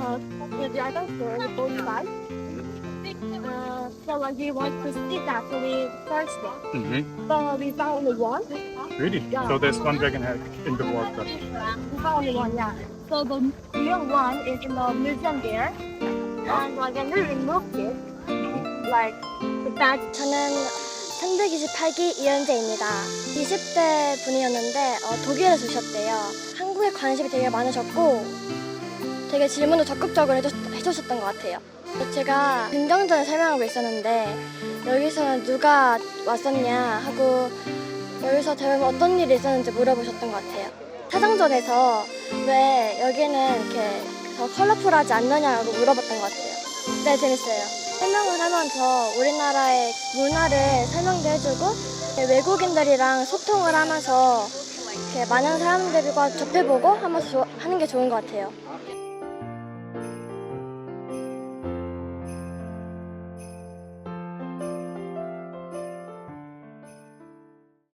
uh, the other store, both sides. Uh, so when we want to see that, so we search them. Mm-hmm. So we found only one. Really? Yeah. So there's one dragon head in the water. We found only one, yeah. So the real one is in the museum there. And like when we removed it, like the bad 저는 328기 이현재입니다. 20대 분이었는데 어, 독일에서 오셨대요. 한국에 관심이 되게 많으셨고 되게 질문도 적극적으로 해주, 해주셨 던 것 같아요. 제가 긍정전을 설명하고 있었는데 여기서는 누가 왔었냐 하고 여기서 대부분 어떤 일이 있었는지 물어보셨던 것 같아요. 사장전에서 왜 여기는 이렇게 더 컬러풀하지 않느냐고 물어봤던 것 같아요. 네, 재밌어요. 설명을 하면서 우리나라의 문화를 설명도 해주고 외국인들이랑 소통을 하면서 이렇게 많은 사람들과 접해보고 하면서 조- 하는 게 좋은 것 같아요.